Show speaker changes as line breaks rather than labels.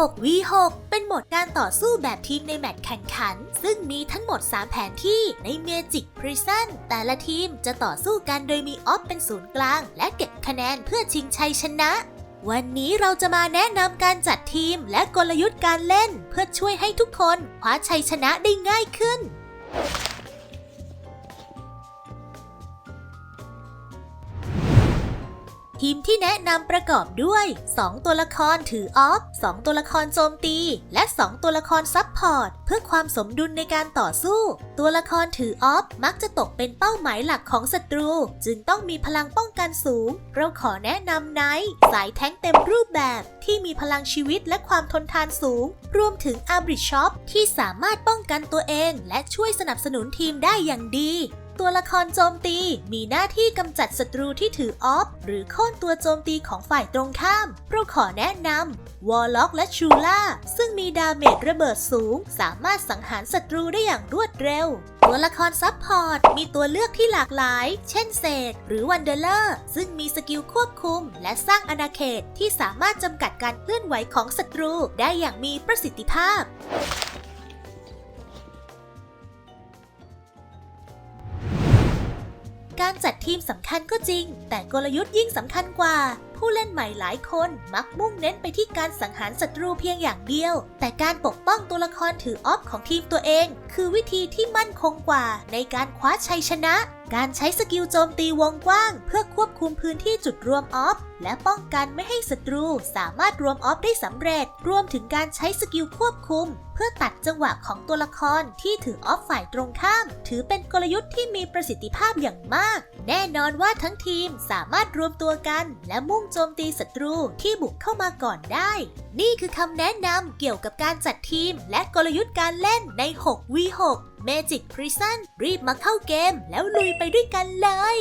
6 v 6 เป็นโหมดการต่อสู้แบบทีมในแมตช์แข่งขัน ซึ่งมีทั้งหมด 3 แผนที่ใน Magic Prison แต่ละทีมจะต่อสู้กันโดยมีออฟเป็นศูนย์กลาง และเก็บคะแนนเพื่อชิงชัยชนะ วันนี้เราจะมาแนะนำการจัดทีมและกลยุทธ์การเล่น เพื่อช่วยให้ทุกคนคว้าชัยชนะได้ง่ายขึ้น ทีมที่แนะนำประกอบด้วย 2 ตัวละครถือออฟ 2 ตัวละครโจมตี และ 2 ตัวละครซับพอร์ต เพื่อความสมดุลในการต่อสู้ ตัวละครถือออฟ มักจะตกเป็นเป้าหมายหลักของศัตรู จึงต้องมีพลังป้องกันสูง เราขอแนะนำไนท์สายแท้งเต็มรูปแบบ ที่มีพลังชีวิตและความทนทานสูง รวมถึงอาบริชอปที่สามารถป้องกันตัวเอง และช่วยสนับสนุนทีมได้อย่างดี ตัวละครโจมตี มีหน้าที่กำจัดศัตรูที่ถือออฟ หรือโค่นตัวโจมตีของฝ่ายตรงข้าม เราขอแนะนำวอลล็อกและชูล่า ซึ่งมีดาเมจระเบิดสูง สามารถสังหารศัตรูได้อย่างรวดเร็ว ตัวละครซับพอร์ต มีตัวเลือกที่หลากหลาย เช่นเศษ หรือวันเดอร์เลอร์ ซึ่งมีสกิลควบคุม และสร้างอาณาเขตที่สามารถจำกัดการเคลื่อนไหวของศัตรูได้อย่างมีประสิทธิภาพ การจัดทีมสำคัญก็จริง แต่กลยุทธ์ยิ่งสำคัญกว่า ผู้เล่นใหม่หลายคนมักมุ่งเน้นไปที่การสังหารศัตรูเพียงอย่างเดียว แต่การปกป้องตัวละครถือออฟของทีมตัวเอง คือวิธีที่มั่นคงกว่าในการคว้าชัยชนะ การใช้สกิลโจมตีวงกว้าง เพื่อควบคุมพื้นที่จุดรวมออฟ และป้องกันไม่ให้ศัตรูสามารถรวมออฟได้สำเร็จ รวมถึงการใช้สกิลควบคุม เพื่อตัดจังหวะของตัวละครที่ถือออฟฝ่ายตรงข้าม ถือเป็นกลยุทธ์ที่มีประสิทธิภาพอย่างมาก แน่นอนว่าทั้งทีมสามารถรวมตัวกัน และมุ่งโจมตีศัตรูที่บุกเข้ามาก่อนได้ นี่คือคำแนะนำเกี่ยวกับการจัดทีม และกลยุทธ์การเล่นใน 6 v 6 Magic Prison รีบมาเข้าเกมแล้วลุยไปด้วยกันเลย